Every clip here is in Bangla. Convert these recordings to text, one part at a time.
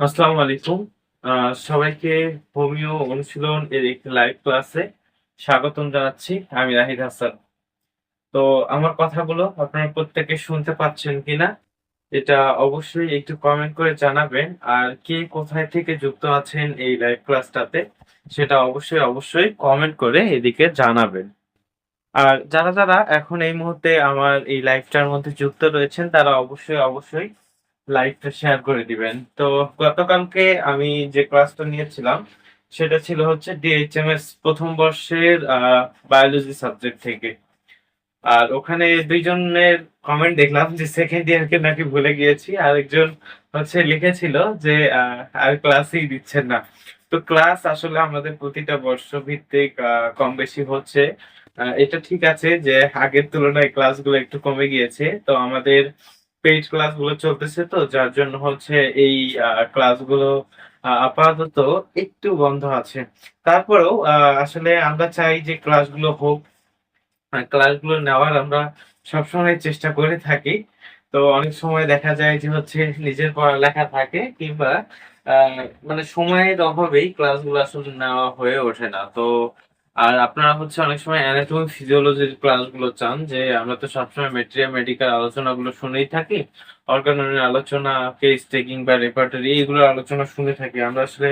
আসসালামু আলাইকুম। সবাইকে হোমিও অনুশীলন এর একটি লাইভ ক্লাসে স্বাগতম জানাচ্ছি। আমি রাহিদ হাসান। তো আমার কথাগুলো আপনারা প্রত্যেকে শুনতে পাচ্ছেন কিনা, এটা অবশ্যই একটু কমেন্ট করে জানাবেন। আর কে কোথায় থেকে যুক্ত আছেন এই লাইভ ক্লাসটাতে সেটা অবশ্যই অবশ্যই কমেন্ট করে এদিকে জানাবেন। আর যারা যারা এখন এই মুহূর্তে আমার এই লাইভটার মধ্যে যুক্ত রয়েছেন, তারা অবশ্যই অবশ্যই লাইভটা শেয়ার করে দিবেন। তো গতকালকে আমি যে ক্লাসটা নিয়েছিলাম, সেটা ছিল হচ্ছে ডিএইচএমএস প্রথম বর্ষের বায়োলজি সাবজেক্ট থেকে। আর ওখানে দুইজনের কমেন্ট দেখলাম যে সেকেন্ড ইয়ারকে নাকি ভুলে গিয়েছি। আরেকজন হচ্ছে লিখেছিল যে আর ক্লাসই দিচ্ছেন না। তো ক্লাস আসলে আমাদের প্রতিটা বর্ষ ভিত্তিক কম বেশি হচ্ছে এটা ঠিক আছে যে আগের তুলনায় ক্লাসগুলো একটু কমে গিয়েছে। তো আমাদের পেইড ক্লাসগুলো চলতেছে তো, যার জন্য হচ্ছে এই ক্লাসগুলো আপাতত একটু বন্ধ আছে। তারপরেও আসলে আমরা চাই যে ক্লাসগুলো হোক ক্লাসগুলো নেওয়ার আমরা সবসময় চেষ্টা করে থাকি। তো অনেক সময় দেখা যায় যে হচ্ছে নিজের পড়ালেখা থাকে কিংবা মানে সময়ের অভাবেই ক্লাসগুলো আসলে নেওয়া হয়ে ওঠে না। তো আর আপনারা হচ্ছে অনেক সময় অ্যানাটমি ফিজিওলজির ক্লাসগুলো চান, যে আমরা তো সবসময় মেটেরিয়াল মেডিকেল আলোচনাগুলো শুনেই থাকি অর্গানের আলোচনা কেস টেকিং বা রেপার্টারি এইগুলোর আলোচনা শুনে থাকি। আমরা আসলে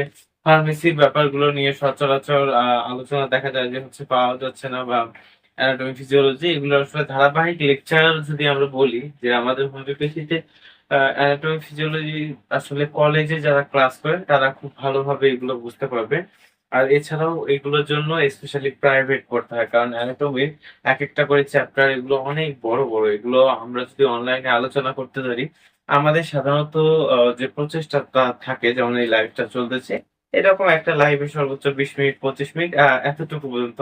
ফার্মেসির ব্যাপারগুলো নিয়ে সচরাচর আলোচনা দেখা যায় যে হচ্ছে পাওয়া যাচ্ছে না বা অ্যানাটমি ফিজিওলজি এগুলো আসলে ধারাবাহিক লেকচার যদি আমরা বলি, যে আমাদের হোমিওপ্যাথিতে অ্যানাটমি ফিজিওলজি আসলে কলেজে যারা ক্লাস করে, তারা খুব ভালোভাবে এগুলো বুঝতে পারবে। আর এছাড়াও এগুলোর জন্য স্পেশালি প্রাইভেট পড়তে হয়, কারণ অ্যানাটমির এক একটা করে চ্যাপ্টার এগুলো অনেক বড় বড়। এগুলো আমরা যদি অনলাইনে আলোচনা করতে পারি, আমাদের সাধারণত যে প্রচেষ্টাটা থাকে, যেমন এই লাইভটা চলতেছে, এরকম একটা লাইভে সর্বোচ্চ বিশ মিনিট, পঁচিশ মিনিট এতটুকু পর্যন্ত।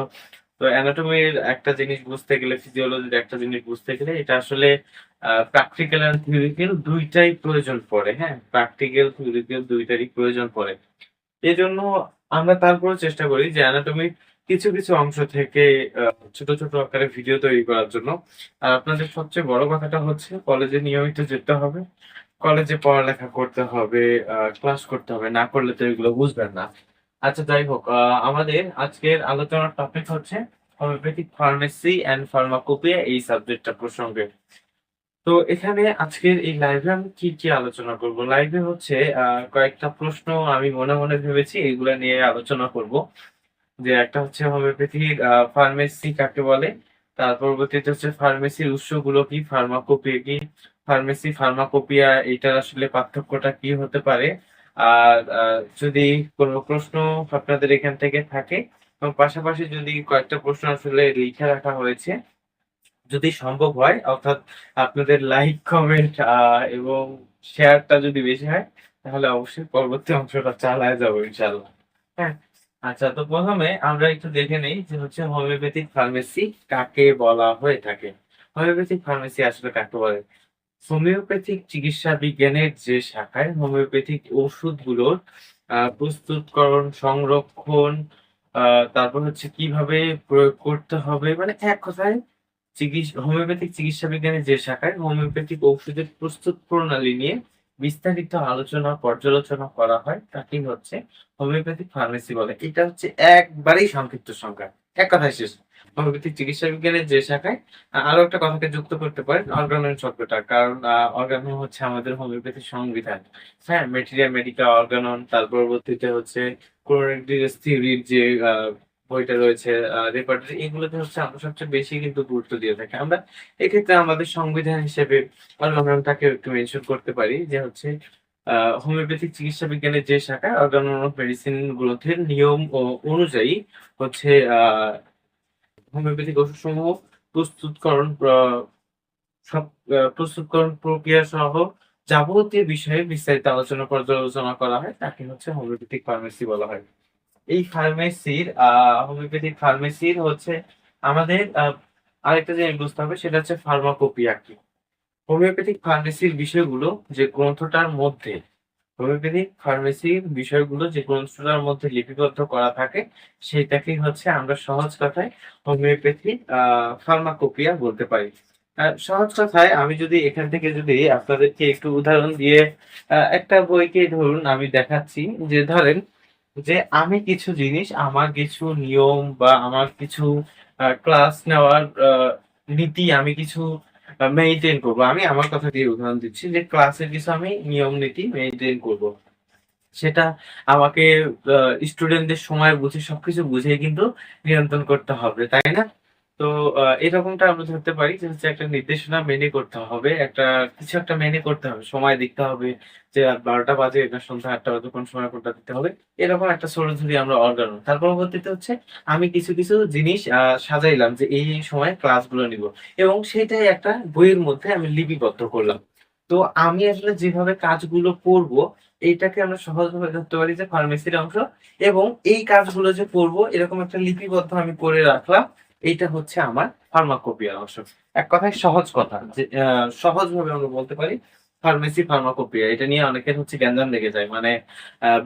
তো অ্যানাটমির একটা জিনিস বুঝতে গেলে ফিজিওলজির একটা জিনিস বুঝতে গেলে, এটা আসলে প্র্যাকটিক্যাল এন্ড থিওরিক্যাল দুইটাই প্রয়োজন পড়ে হ্যাঁ? প্র্যাকটিক্যাল থিওরিক্যাল দুইটারই প্রয়োজন পড়ে। এই জন্য আমরা তারপরে চেষ্টা করি যে অ্যানাটমির কিছু কিছু অংশ থেকে ছোট ছোট আকারে ভিডিও তৈরি করার জন্য। আর আপনাদের সবচেয়ে বড় কথাটা হচ্ছে কলেজে নিয়মিত যেতে হবে। কলেজে পড়ালেখা করতে হবে ক্লাস করতে হবে, না করলে তো এগুলো বুঝবেন না। আচ্ছা যাই হোক আমাদের আজকের আলোচনার টপিক হচ্ছে হোমিওপ্যাথিক ফার্মেসি অ্যান্ড ফার্মাকোপিয়া এই সাবজেক্টটা প্রসঙ্গে। তো এখানে আজকের এই লাইভে আমি কি কি আলোচনা করব? লাইভে হচ্ছে কয়েকটা প্রশ্ন আমি মনে মনে ভেবেছি, এগুলা নিয়ে আলোচনা করব। যে একটা হচ্ছে হোমিওপ্যাথিক ফার্মেসি কাকে বলে? তার পরবর্তীতে হচ্ছে ফার্মেসির উৎসগুলো কি? ফার্মাকোপিয়া কি? ফার্মেসি ফার্মাকোপিয়া এটার আসলে পার্থক্যটা কি হতে পারে? আর যদি কোনো প্রশ্ন আপনাদের এখান থেকে থাকে, এবং পাশাপাশি যদি কয়েকটা প্রশ্ন আসলে লিখে রাখা হয়েছে যদি সম্ভব হয়, অর্থাৎ আপনাদের লাইক কমেন্ট এবং শেয়ারটা যদি বেশি হয়, তাহলে অবশ্যই পরবর্তী অংশটা চালায় যাব ইনশাল্লাহ হ্যাঁ আচ্ছা তো প্রথমে আমরা একটু দেখে নেই যে হচ্ছে হোমিওপ্যাথিক ফার্মেসি কাকে বলা হয়ে থাকে। হোমিওপ্যাথিক ফার্মেসি আসলে কাকে বলে? হোমিওপ্যাথিক চিকিৎসা বিজ্ঞানের যে শাখায় হোমিওপ্যাথিক ওষুধগুলোর প্রস্তুতকরণ, সংরক্ষণ তারপর হচ্ছে কীভাবে প্রয়োগ করতে হবে মানে এক কথায় চিকিৎসা হোমিওপ্যাথিক চিকিৎসা বিজ্ঞানের যে শাখায় হোমিওপ্যাথিক ঔষধের প্রস্তুত প্রণালী নিয়ে বিস্তারিত আলোচনা, পর্যালোচনা করা হয়, তাকেই হচ্ছে হোমিওপ্যাথিক ফার্মেসি বলে। এটা হচ্ছে একবারেই সংক্ষিপ্ত সংখ্যা এক কথায় শেষ। হোমিওপ্যাথিক চিকিৎসা বিজ্ঞানের যে শাখায় আরও একটা কথাকে যুক্ত করতে পারেন অর্গানন শব্দটা, কারণ অর্গানন হচ্ছে আমাদের হোমিওপ্যাথি সংবিধান। হ্যাঁ মেটেরিয়াল মেডিকেল অর্গানন তার পরবর্তীতে হচ্ছে ক্লোরিক থিওরির যে বইটা রয়েছে রেপার্টারি এগুলোতে হচ্ছে আমরা সবচেয়ে বেশি কিন্তু গুরুত্ব দিয়ে থাকি। আমরা এক্ষেত্রে আমাদের সংবিধান হিসেবে অর্গাননটাকে একটু মেনশন করতে পারি, যে হচ্ছে হোমিওপ্যাথিক চিকিৎসা বিজ্ঞানের যে শাখা অর্গানন মেডিসিন গ্রন্থের নিয়ম ও অনুযায়ী হচ্ছে হোমিওপ্যাথিক ওষুধসমূহ প্রস্তুতকরণ প্র- সব প্রস্তুতকরণ প্রক্রিয়া সহ যাবতীয় বিষয়ে বিস্তারিত আলোচনা পর্যালোচনা করা হয়, তাকে হচ্ছে হোমিওপ্যাথিক ফার্মেসি বলা হয়। এই ফার্মেসির হোমিওপ্যাথিক ফার্মেসির হচ্ছে আমাদের আরেকটা জিনিস বুঝতে হবে, সেটা হচ্ছে ফার্মাকোপিয়া কি হোমিওপ্যাথিক ফার্মেসির বিষয়গুলো যে গ্রন্থটার মধ্যে হোমিওপ্যাথিক ফার্মেসির বিষয়গুলো যে গ্রন্থটার মধ্যে লিপিবদ্ধ করা থাকে সেটাকেই হচ্ছে আমরা সহজ কথায় হোমিওপ্যাথিক ফার্মাকোপিয়া বলতে পারি। সহজ কথায় আমি যদি এখান থেকে যদি আপনাদেরকে একটু উদাহরণ দিয়ে একটা বইকে ধরুন আমি দেখাচ্ছি, যে ধরেন যে আমি কিছু জিনিস, আমার কিছু নিয়ম বা আমার কিছু ক্লাস নেওয়ার নীতি আমি কিছু মেনটেন করব। আমি আমার কথা দিয়ে উদাহরণ দিচ্ছি যে ক্লাসের কিছু আমি নিয়ম, নীতি মেনটেন করব। সেটা আমাকে স্টুডেন্টদের সময় বুঝে সবকিছু বুঝে কিন্তু নিয়ন্ত্রণ করতে হবে, তাই না? তো এরকমটা আমরা ধরতে পারি যে হচ্ছে একটা নির্দেশনা মেনে করতে হবে, একটা, কিছু একটা মেনে করতে হবে। সময় দেখতে হবে যে বারোটা বাজে এটা সন্ধ্যা আটটা বাজে, কোন সময় কোনটা দিতে হবে, এরকম একটা ছোট ধরি আমরা অর্গানো। তার পরবর্তীতে হচ্ছে আমি কিছু কিছু জিনিস সাজাইলাম যে এই সময় ক্লাসগুলো নিব এবং সেটাই একটা বইয়ের মধ্যে আমি লিপিবদ্ধ করলাম। তো আমি আসলে যেভাবে কাজগুলো করব এইটাকে আমরা সহজভাবে ধরতে পারি যে ফার্মেসির অংশ এবং এই কাজগুলো যে করব, এরকম একটা লিপিবদ্ধ আমি করে রাখলাম এইটা হচ্ছে আমার ফার্মাকোপিয়ার অংশ। এক কথায় সহজ কথা যে সহজভাবে আমরা বলতে পারি ফার্মেসি ফার্মাকোপিয়া এটা নিয়ে অনেকের হচ্ছে গ্যাঞ্জাম লেগে যায়। মানে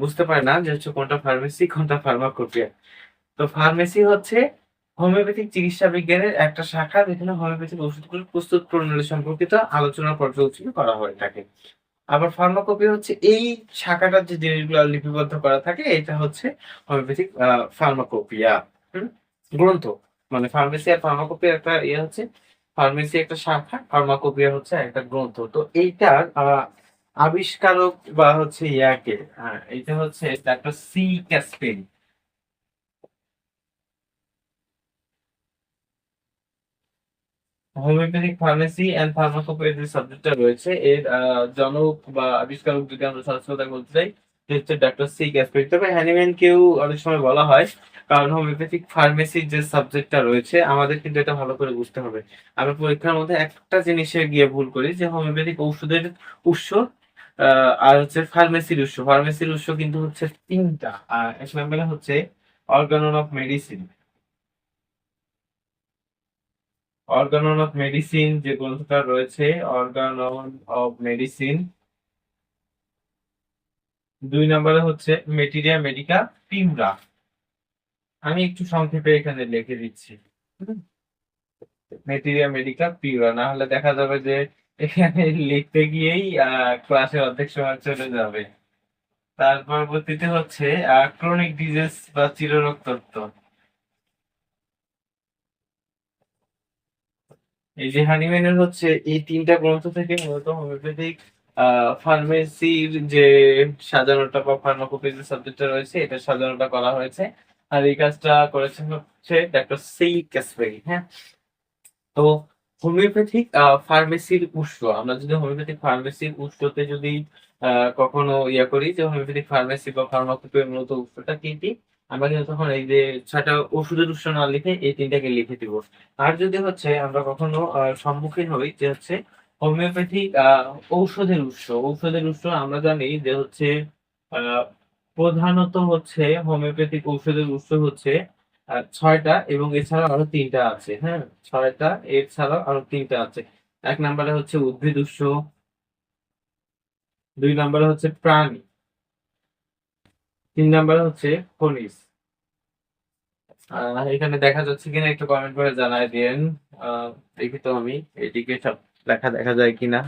বুঝতে পারে না যে হচ্ছে কোনটা ফার্মেসি কোনটা ফার্মাকোপিয়া তো ফার্মেসি হচ্ছে হোমিওপ্যাথিক চিকিৎসা বিজ্ঞানের একটা শাখা যেখানে হোমিওপ্যাথিক ওষুধগুলো প্রস্তুত প্রণালী সম্পর্কিত আলোচনা পর্যালোচনা করা হয়ে থাকে। আবার ফার্মাকোপি হচ্ছে এই শাখাটার যে জিনিসগুলো লিপিবদ্ধ করা থাকে, এটা হচ্ছে হোমিওপ্যাথিক ফার্মাকোপিয়া? গ্রন্থ। মানে ফার্মেসি আর ফার্মাকোপিয়া একটা ইয়ে হচ্ছে ফার্মেসি একটা শাখা ফার্মাকোপিয়া হচ্ছে একটা গ্রন্থ। তো এইটার আবিষ্কারক বা হচ্ছে ইয়াকে এটা হচ্ছে ডাক্তার সি ক্যাসপেন হোমিওপ্যাথিক ফার্মেসি এন্ড ফার্মাকোপিয়া যে সাবজেক্টটা রয়েছে, এর জনক বা আবিষ্কারক যদি আমরা কথা বলতে চাই হচ্ছে ডাক্তার সি ক্যাসপেরি তবে হ্যানিম্যান কেউ অনেক সময় বলা হয় কারণ হোমিওপ্যাথিক ফার্মেসির যে সাবজেক্টটা রয়েছে, আমাদের কিন্তু এটা ভালো করে বুঝতে হবে। আমরা পরীক্ষার মধ্যে একটা জিনিসে গিয়ে ভুল করি যে হোমিওপ্যাথিক ঔষধের উৎস আর হচ্ছে ফার্মেসির উৎস। ফার্মেসির উৎস কিন্তু হচ্ছে তিনটা, আর এক হচ্ছে organon of medicine organon of medicine যে গ্রন্থটা রয়েছে অর্গানন অফ মেডিসিন দুই নম্বরে হচ্ছে মেটেরিয়া মেডিকা পিমরা আমি একটু সংক্ষেপে এখানে লিখে দিচ্ছি। মেটেরিয়া মেডিকা পিমরা না হলে দেখা যাবে যে এখানে লিখতে গিয়েই ক্লাসের অর্ধেক সময় চলে যাবে। তার পরবর্তীতে হচ্ছে ক্রনিক ডিজিজ বা চিররোগ তত্ত্ব এই যে হানিম্যানের হচ্ছে, এই তিনটা গ্রন্থ থেকে মূলত হোমিওপ্যাথিক ফার্মেসির যে সাজানোটা বা ফার্মাকোপির সাবজেক্টটা রয়েছে, এটা সাজানোটা করা হয়েছে। আর এই কাজটা করেছেন হচ্ছে ডাক্তার সি ক্যাসবেরি হ্যাঁ? তো হোমিওপ্যাথিক ফার্মেসির উৎস, আমরা যদি হোমিওপ্যাথিক ফার্মেসির উৎসতে যদি কখনো ইয়া করি যে হোমিওপ্যাথিক ফার্মেসি বা ফার্মাকোপির মূলত উৎসটা কি কি? আমরা কিন্তু তখন এই যে ছয়টা ওষুধের উৎস না লিখে এই তিনটাকে লিখে দিব। আর যদি হচ্ছে আমরা কখনো সম্মুখীন হই যে হচ্ছে হোমিওপ্যাথিক ঔষধের উৎস ঔষধের উৎস আমরা জানি যে হচ্ছে প্রধানত হচ্ছে হোমিওপ্যাথিক ঔষধের উৎস হচ্ছে ছয়টা এবং এছাড়াও আরও তিনটা আছে হ্যাঁ? ছয়টা এছাড়াও আরও তিনটা আছে। এক নম্বরে হচ্ছে উদ্ভিদ উৎস দুই নম্বরে হচ্ছে প্রাণী তিন নম্বরে হচ্ছে খনিজ। এখানে দেখা যাচ্ছে কিনা একটু কমেন্ট করে জানাই আহ, দেখি তো আমি এদিকে সব লেখা দেখা যায় কিনা।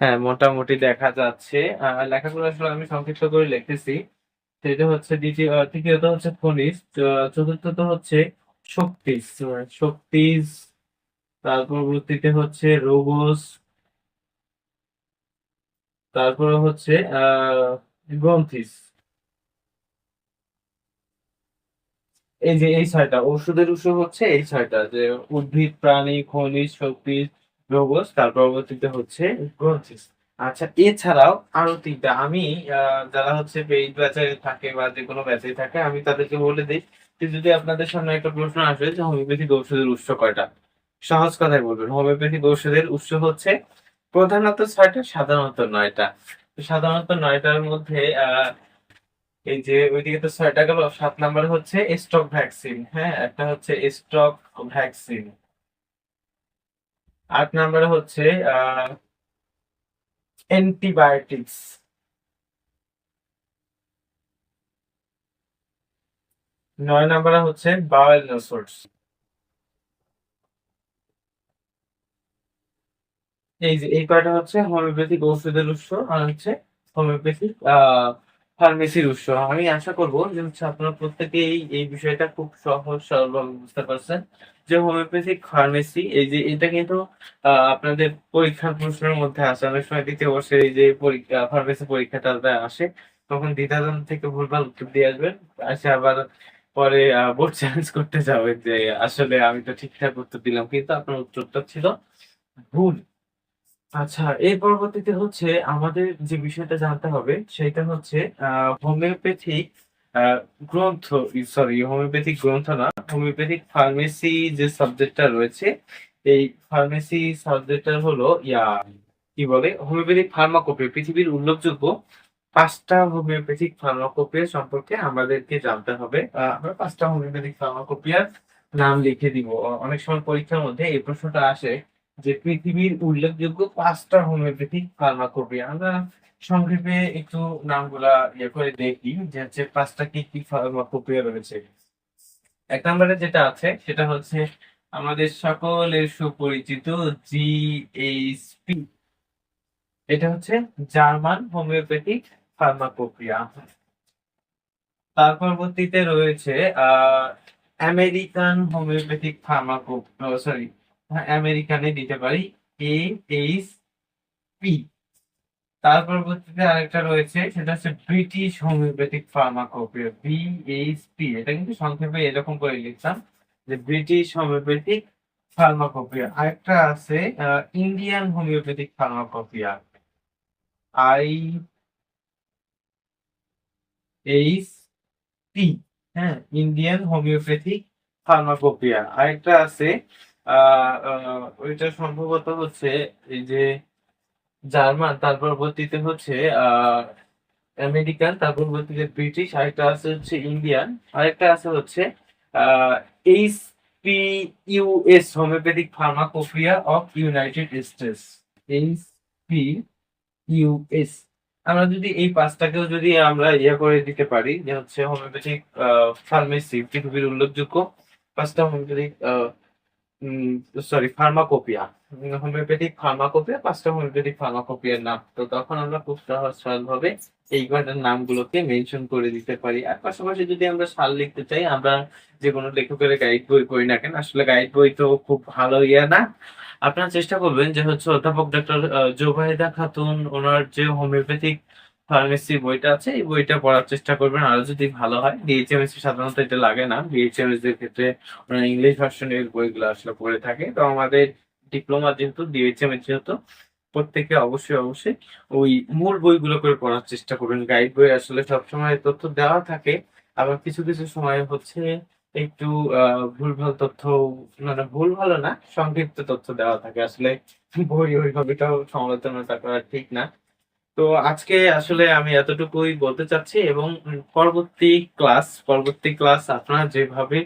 হ্যাঁ মোটামুটি দেখা যাচ্ছে। আহ, লেখাগুলো আসলে আমি সংক্ষিপ্ত করে লিখতেছি। সেটা হচ্ছে দ্বিতীয় তৃতীয়ত হচ্ছে খনিজ চতুর্থত হচ্ছে শক্তিজ আহ, শক্তিজ তার পরবর্তীতে হচ্ছে রোগস তারপরে হচ্ছে গ্রন্থিস এই যে এই ছয়টা ওষুধের উৎস হচ্ছে এই ছয়টা যে উদ্ভিদ প্রাণী খনিজ শক্তি রোগস তার পরবর্তীতে হচ্ছে গ্রন্থিস আচ্ছা এছাড়াও আরও তিনটা। আমি যারা হচ্ছে পেইড ব্যাচে থাকে বা যে কোনো ব্যাচে থাকে, আমি তাদেরকে বলে দিই যে যদি আপনাদের সামনে একটা প্রশ্ন আসে যে হোমিওপ্যাথিক ঔষধের উৎস কয়টা, সহজ কথায় বলবেন। হোমিওপ্যাথিক ঔষধের উৎস হচ্ছে প্রধানত ছয়টা, সাধারণত নয়টা। সাধারণত নয়টার মধ্যে এই যে ওইদিকে তো ছয়টা গেল, সাত নাম্বার হচ্ছে স্টক ভ্যাকসিন। হ্যাঁ একটা হচ্ছে স্টক ভ্যাকসিন। আট নাম্বারে হচ্ছে অ্যান্টিবায়োটিক্স নয় নাম্বারে হচ্ছে বাওয়েল নোসোর্স এই যে, এই কয়টা হচ্ছে? হোমিওপ্যাথিক ওষুধের উৎস, আর হচ্ছে হোমিওপ্যাথিক আহ ফার্মেসির উৎস। আমি আশা করব যে হচ্ছে আপনারা প্রত্যেকেই এই বিষয়টা খুব সহজ, সরলভাবে বুঝতে পারছেন যে হোমিওপ্যাথিক ফার্মেসি, এই যে এটা কিন্তু আপনাদের পরীক্ষার প্রশ্নের মধ্যে আসে। অনেক সময় দ্বিতীয় বর্ষের এই যে পরীক্ষা, ফার্মেসি পরীক্ষাটা আসে, তখন দ্বিধাদ্বন্দ্ব থেকে ভুলভাল উত্তর দিয়ে আসবেন। আসে আবার পরে বোর্ড চ্যালেঞ্জ করতে যাবে যে আসলে আমি তো ঠিকঠাক উত্তর দিলাম, কিন্তু আপনার উত্তরটা ছিল ভুল। আচ্ছা এর পরবর্তীতে হচ্ছে আমাদের যে বিষয়টা জানতে হবে, সেটা হচ্ছে হোমিওপ্যাথিক গ্রন্থ সরি হোমিওপ্যাথিক গ্রন্থ না, হোমিওপ্যাথিক ফার্মেসি যে সাবজেক্টটা রয়েছে, এই ফার্মেসি সাবজেক্টটা হলো, ইয়া, কি বলে? হোমিওপ্যাথিক ফার্মাকোপি পৃথিবীর উল্লেখযোগ্য পাঁচটা হোমিওপ্যাথিক ফার্মাকোপিয়া সম্পর্কে আমাদেরকে জানতে হবে। আমরা পাঁচটা হোমিওপ্যাথিক ফার্মাকোপিয়ার নাম লিখে দিব। অনেক সময় পরীক্ষার মধ্যে এই প্রশ্নটা আসে। যে পৃথিবীর উল্লেখযোগ্য পাঁচটা হোমিওপ্যাথিক ফার্মাকোপিয়া আমরা সংক্ষেপে একটু নামগুলা ইয়ে করে দেখি যে হচ্ছে পাঁচটা কি কি ফার্মাকোপিয়া রয়েছে। এক নম্বরে যেটা আছে, সেটা হচ্ছে আমাদের সকলের সুপরিচিত জিএইচপি এটা হচ্ছে জার্মান হোমিওপ্যাথিক ফার্মাকোপিয়া। তার পরবর্তীতে রয়েছে আমেরিকান হোমিওপ্যাথিক ফার্মাকো সরি আমেরিকানে দিতে পারি এ এইচ পি তার পরবর্তীতে আরেকটা রয়েছে, সেটা হচ্ছে ব্রিটিশ হোমিওপ্যাথিক ফার্মাকোপিয়া বিএইচপি এটা কিন্তু সংক্ষেপে এরকম করে লিখতাম যে ব্রিটিশ হোমিওপ্যাথিক ফার্মাকোপিয়া আরেকটা আছে Indian homeopathic pharmacopoeia I H P হ্যাঁ ইন্ডিয়ান হোমিওপ্যাথিক ফার্মাকোপিয়া আরেকটা আছে ওইটা সম্ভবত হচ্ছে এই যে জার্মান তার পরবর্তীতে হচ্ছে, আহ, আমেরিকান তার পরবর্তীতে ব্রিটিশ, আরেকটা আছে হচ্ছে ইন্ডিয়ান, আরেকটা আছে হচ্ছে, আহ, H P US homeopathic pharmacopoeia of United States, H P US আমরা যদি এই পাঁচটাকেও যদি আমরা ইয়ে করে দিতে পারি, যে হচ্ছে হোমিওপ্যাথিক ফার্মেসি, পৃথিবীর উল্লেখযোগ্য পাঁচটা homeopathic sorry pharmacopoeia homeopathic pharmacopoeia পাঁচটা হোমিওপ্যাথিক ফার্মাকোপিয়ার নাম। তো তখন আমরা খুব সহজ সরলভাবে এই কয়টার নামগুলোকে মেনশন করে দিতে পারি। আর পাশাপাশি যদি আমরা সাল লিখতে চাই, আমরা যে কোনো লেখকের গাইড বই করি না কেন, আসলে গাইড বই তো খুব ভালো ইয়ে না। আপনারা চেষ্টা করবেন যে হচ্ছে অধ্যাপক ডক্টর জোবাহিদা খাতুন, ওনার যে হোমিওপ্যাথিক ফার্মেসি বইটা আছে, এই বইটা পড়ার চেষ্টা করবেন। আরও যদি ভালো হয় ডিএইচএমএস সাধারণত এটা লাগে না। ডিএইচএমএস এর ক্ষেত্রে ইংলিশ ভার্সনের বইগুলো আসলে পড়ে থাকে। তো আমাদের ডিপ্লোমা যেহেতু ডিএইচএমএস যেহেতু, প্রত্যেকে অবশ্যই অবশ্যই ওই মূল বইগুলো করে পড়ার চেষ্টা করবেন। গাইড বই আসলে সবসময় তথ্য দেওয়া থাকে। আবার কিছু কিছু সময় হচ্ছে একটু ভুলভাল তথ্য মানে ভুল ভালো না, সংক্ষিপ্ত তথ্য দেওয়া থাকে। আসলে বই ওইভাবেটাও সমালোচনাটা করা ঠিক না। তো আজকে আসলে আমি এতটুকুই বলতে চাচ্ছি এবং পরবর্তী ক্লাস পরবর্তী ক্লাস আপনারা যেভাবে,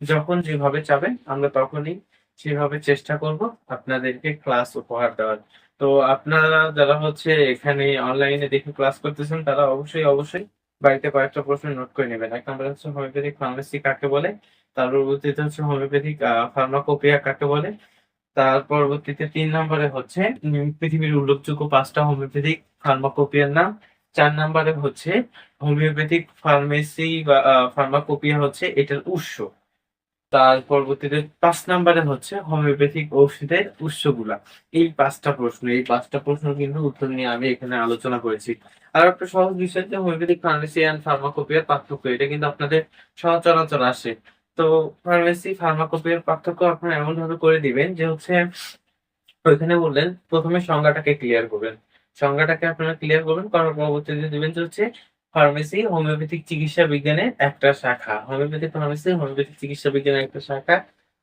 যখন যেভাবে চাবেন, আমরা তখনই সেভাবে চেষ্টা করব আপনাদেরকে ক্লাস উপহার দেওয়ার। তো আপনারা যারা হচ্ছে এখানে অনলাইনে দেখে ক্লাস করতেছেন, তারা অবশ্যই অবশ্যই বাড়িতে কয়েকটা প্রশ্ন নোট করে নেবেন। এক নম্বর হচ্ছে হোমিওপ্যাথিক ফার্মেসি কাকে বলে? তার পরবর্তীতে হচ্ছে হোমিওপ্যাথিক ফার্মাকোপিয়া কাকে বলে? তার পরবর্তীতে তিন নম্বরে হচ্ছে পৃথিবীর উল্লেখযোগ্য পাঁচটা হোমিওপ্যাথিক ফার্মাকোপিয়ার নাম। চার নম্বরে হচ্ছে হোমিওপ্যাথিক ফার্মেসি বা ফার্মাকোপিয়া হচ্ছে এটার উৎস। তার পরবর্তীতে পাঁচ নম্বরে হচ্ছে হোমিওপ্যাথিক ঔষধের উৎসগুলা। এই পাঁচটা প্রশ্ন, এই পাঁচটা প্রশ্ন কিন্তু উত্তর নিয়ে আমি এখানে আলোচনা করেছি। আর একটা সহজ বিষয় যে হোমিওপ্যাথিক ফার্মেসি অ্যান্ড ফার্মাকোপিয়ার পার্থক্য, এটা কিন্তু আপনাদের সচরাচর আসে। তো ফার্মেসি ফার্মাকোপিয়ার পার্থক্য আপনারা এমন ভাবে করে দিবেন যে হচ্ছে, ওইখানে বললেন, প্রথমে সংজ্ঞাটাকে ক্লিয়ার করবেন। সংজ্ঞাটাকে আপনারা ক্লিয়ার করবেন, করার পরবর্তীতে দিবেন যে হচ্ছে, ফার্মেসি হোমিওপ্যাথিক চিকিৎসা বিজ্ঞানের একটা শাখা। হোমিওপ্যাথিক ফার্মেসি, হোমিওপ্যাথিক চিকিৎসা বিজ্ঞানের একটা শাখা।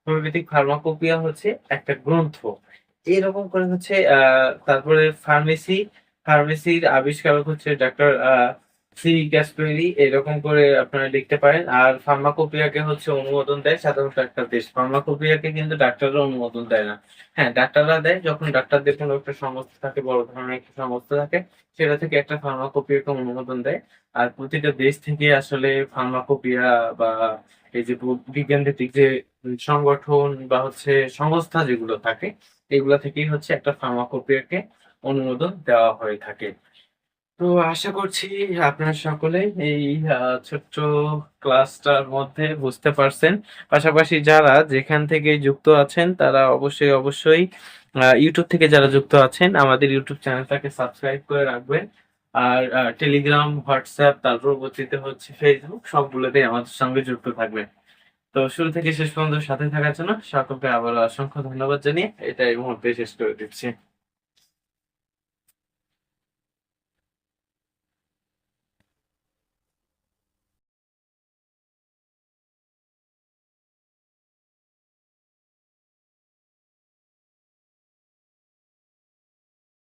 হোমিওপ্যাথিক ফার্মাকোপিয়া হচ্ছে একটা গ্রন্থ। এরকম করে হচ্ছে, আহ, তারপরে ফার্মেসি, ফার্মেসির আবিষ্কারক হচ্ছে ডাক্তার সি গ্যাসপেরি এরকম করে আপনারা লিখতে পারেন। আর ফার্মাকোপিয়াকে হচ্ছে অনুমোদন দেয় সাধারণত একটা দেশ। ফার্মাকোপিয়াকে কিন্তু ডাক্তাররা অনুমোদন দেয় না। হ্যাঁ ডাক্তাররা দেয় যখন ডাক্তারদের কোনো একটা সমস্যা থাকে, বড় ধরনের একটা সমস্যা থাকে, সেটা থেকে একটা ফার্মাকোপিয়াকে অনুমোদন দেয়। আর প্রতিটা দেশ থেকে আসলে ফার্মাকোপিয়া বা এই যে বিজ্ঞান ভিত্তিক যে সংগঠন বা হচ্ছে সংস্থা যেগুলো থাকে, এগুলো থেকেই হচ্ছে একটা ফার্মাকোপিয়াকে অনুমোদন দেওয়া হয়ে থাকে। তো আশা করছি আপনারা সকলে এই ছোট্ট ক্লাসটার মধ্যে বুঝতে পারছেন। পাশাপাশি যারা যেখান থেকে যুক্ত আছেন, তারা অবশ্যই অবশ্যই ইউটিউব থেকে যারা যুক্ত আছেন, আমাদের ইউটিউব চ্যানেলটাকে সাবস্ক্রাইব করে রাখবেন। আর টেলিগ্রাম হোয়াটসঅ্যাপ তার পরবর্তীতে হচ্ছে ফেসবুক সবগুলোতেই আমাদের সঙ্গে যুক্ত থাকবেন। তো শুরু থেকে শেষ পর্যন্ত সাথে থাকার জন্য সকলকে আবার অসংখ্য ধন্যবাদ জানিয়ে এটা এই মুহূর্তে শেষ করে দিচ্ছি।